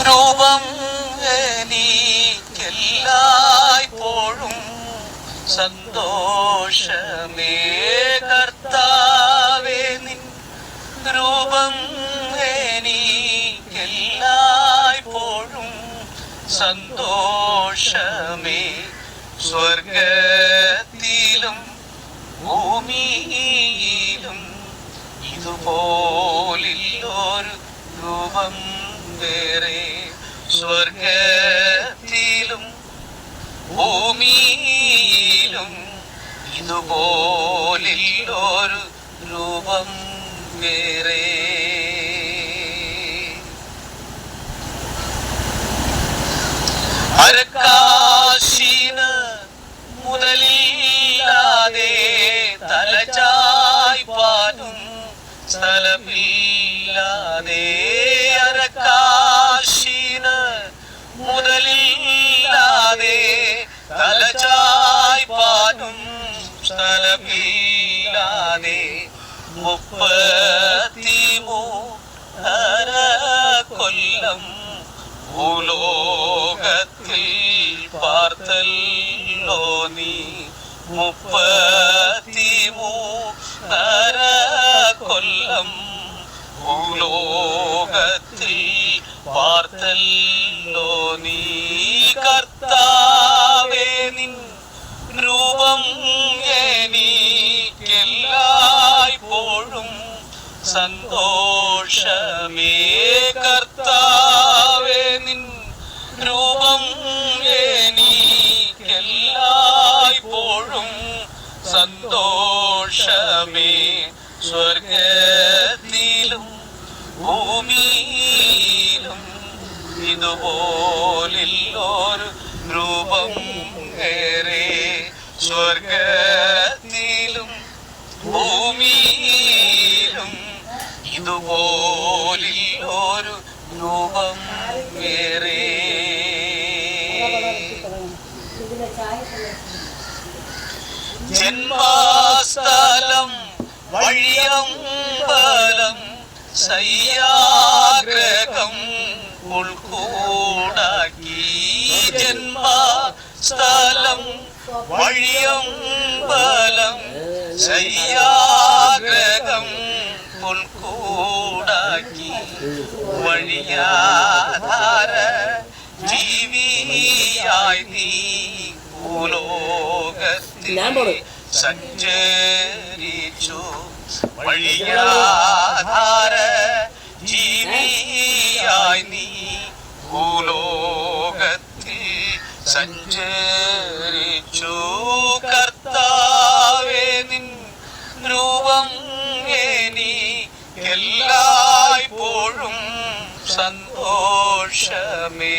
രൂപം എനിക്കെല്ലായ്പ്പോഴും സന്തോഷമേ കർത്താവേ നിൻ രൂപം എനിക്കെല്ലായ്പ്പോഴും സന്തോഷമേ സ്വർഗത്തിലും ഭൂമിയിലും ഇതുപോലില്ലൊരു രൂപം വേറെ സ്വർഗത്തിലും ഭൂമിയിലും ഇതുപോലില്ലൊരു രൂപം വേറെ. അരക്കാശീന മുതലില്ലാതെ തലചായ്പാനും സ്ഥലമില്ലാതെ അരക്കാശിന് മുതലില്ലാതെ തലചായ്പാനും സ്ഥലമില്ലാതെ മുപ്പത്തിമൂ അര കൊല്ലം ഭൂലോകത്തിൽ പാർത്തല്ലോ നീ. മുപ്പത്തിമൂ അര കൊല്ലം ഭൂലോകത്തിൽ പാർത്തല്ലോ നീ കർത്താവേ നിൻ രൂപം എനിക്കെല്ലായ്പ്പോഴും സന്തോഷമേ കർത്താവേ നിൻ രൂപം എനിക്കെല്ലായ്പ്പോഴും സന്തോഷമേ സ്വർഗത്തിലും ഇതുപോലില്ലൊരു രൂപം ഏറെ സ്വർഗത്തിലും ഭൂമിയിലും ഇതുപോലില്ലൊരു രൂപം വേറെ ജന്മസ്ഥലം വഴിയമ്പലം സയ്യാഗ്രഹം ഉൾക്കൂടാക്കി ജന്മസ്ഥലം വഴിയമ്പലം ശയ്യാഗ്രഹം ഉൾക്കൂടാക്കി വഴിയാധാര ജീവിയായി നീ ഭൂലോകത്തിൽ. സഞ്ചരിച്ചു വഴിയാധാര സഞ്ചരിച്ചു കർത്താവേ നിൻ രൂപം എനിക്കെല്ലായ്പ്പോഴും സന്തോഷമേ.